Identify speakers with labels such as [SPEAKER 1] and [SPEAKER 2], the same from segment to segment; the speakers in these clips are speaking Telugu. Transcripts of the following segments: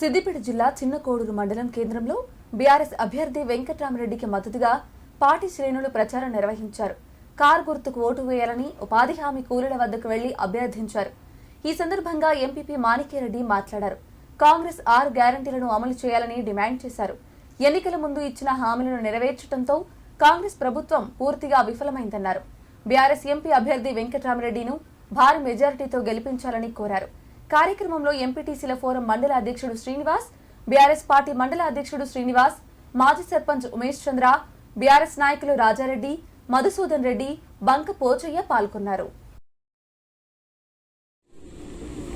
[SPEAKER 1] సిద్దిపేట జిల్లా చిన్నకోడూరు మండలం కేంద్రంలో బీఆర్ఎస్ అభ్యర్థి వెంకట్రామరెడ్డికి మద్దతుగా పార్టీ శ్రేణులు ప్రచారం నిర్వహించారు. కార్ గుర్తుకు ఓటు వేయాలని ఉపాధి హామీ కూలీల వద్దకు వెళ్ళి అభ్యర్థించారు. ఈ సందర్భంగా ఎంపీపీ మాణిక్యరెడ్డి మాట్లాడారు. కాంగ్రెస్ ఆరు గ్యారంటీలను అమలు చేయాలని డిమాండ్ చేశారు. ఎన్నికల ముందు ఇచ్చిన హామీలను నెరవేర్చడంతో కాంగ్రెస్ ప్రభుత్వం పూర్తిగా విఫలమైందన్నారు. బీఆర్ఎస్ ఎంపీ అభ్యర్థి వెంకట్రామరెడ్డిను భారీ మెజారిటీతో గెలిపించాలని కోరారు. కార్యక్రమంలో ఎంపీటీసీల ఫోరం మండల అధ్యక్షుడు శ్రీనివాస్ బీఆర్ఎస్ పార్టీ మండల అధ్యక్షుడు శ్రీనివాస్ మాజీ సర్పంచ్ ఉమేష్ చంద్ర బీఆర్ఎస్ నాయకులు రాజారెడ్డి మధుసూదన్ రెడ్డి బంక పోచయ్య పాల్గొన్నారు.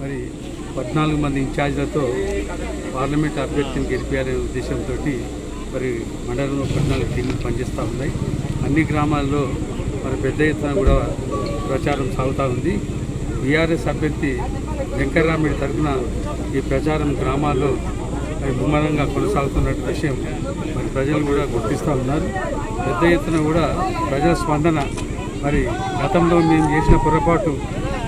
[SPEAKER 2] మరి పద్నాలుగు మంది ఇన్ఛార్జ్లతో పార్లమెంట్ అభ్యర్థిని గెలిపారనే ఉద్దేశంతో మరి మండలంలో పద్నాలుగు టీంలు పనిచేస్తూ ఉన్నాయి. అన్ని గ్రామాల్లో మరి పెద్ద ఎత్తున కూడా ప్రచారం సాగుతూ ఉంది. బీఆర్ఎస్ అభ్యర్థి వెంకటరామిడి తరఫున ఈ ప్రచారం గ్రామాల్లో ముమ్మరంగా కొనసాగుతున్న విషయం మరి ప్రజలు కూడా గుర్తిస్తూ ఉన్నారు. పెద్ద ఎత్తున కూడా ప్రజల స్పందన మరి గతంలో మేము చేసిన పొరపాటు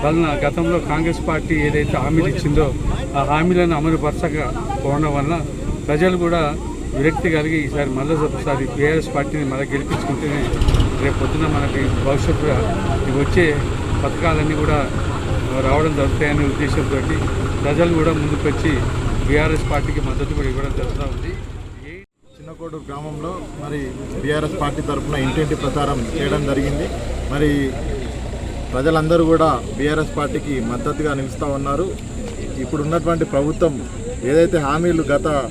[SPEAKER 2] వలన గతంలో కాంగ్రెస్ పార్టీ ఏదైతే హామీలు ఇచ్చిందో ఆ హామీలను అమలుపరచకపోవడం వలన ప్రజలు కూడా విరక్తి కలిగి ఈసారి మళ్ళీ ఒకసారి బీఆర్ఎస్ పార్టీని మళ్ళీ గెలిపించుకుంటేనే రేపు పొద్దున మనకి భవిష్యత్తుగా వచ్చే పథకాలన్నీ కూడా రావడం జరుగుతాయనే ఉద్దేశంతో ప్రజలు కూడా ముందుకు వచ్చి బీఆర్ఎస్ పార్టీకి మద్దతు కూడా ఇవ్వడం జరుగుతూ ఉంది. ఏ-
[SPEAKER 3] చిన్నకోడు గ్రామంలో మరి బీఆర్ఎస్ పార్టీ తరఫున ఇంటింటి ప్రచారం చేయడం జరిగింది. మరి ప్రజలందరూ కూడా బీఆర్ఎస్ పార్టీకి మద్దతుగా నిలుస్తూ ఉన్నారు. ఇప్పుడున్నటువంటి ప్రభుత్వం ఏదైతే హామీలు గత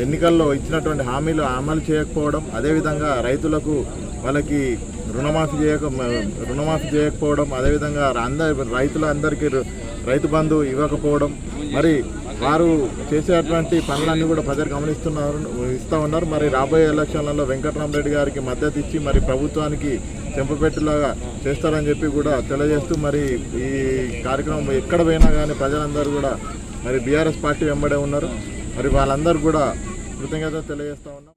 [SPEAKER 3] ఎన్నికల్లో ఇచ్చినటువంటి హామీలు అమలు చేయకపోవడం అదేవిధంగా రైతులకు వాళ్ళకి రుణమాఫీ చేయక రుణమాఫీ చేయకపోవడం అదేవిధంగా అందరి రైతులందరికీ రు- రైతు బంధు ఇవ్వకపోవడం మరి వారు చేసేటువంటి పనులన్నీ కూడా ప్రజలు గమనిస్తున్నారు ఇస్తూ ఉన్నారు. మరి రాబోయే ఎలక్షన్లలో వెంకటరామరెడ్డి గారికి మద్దతు ఇచ్చి మరి ప్రభుత్వానికి చెంపపెట్టులాగా చేస్తారని చెప్పి కూడా తెలియజేస్తూ మరి ఈ కార్యక్రమం ఎక్కడ పోయినా కానీ ప్రజలందరూ కూడా మరి బీఆర్ఎస్ పార్టీ వెంబడే ఉన్నారు. మరి వాళ్ళందరూ కూడా కృతజ్ఞత తెలియజేస్తూ ఉన్నాం.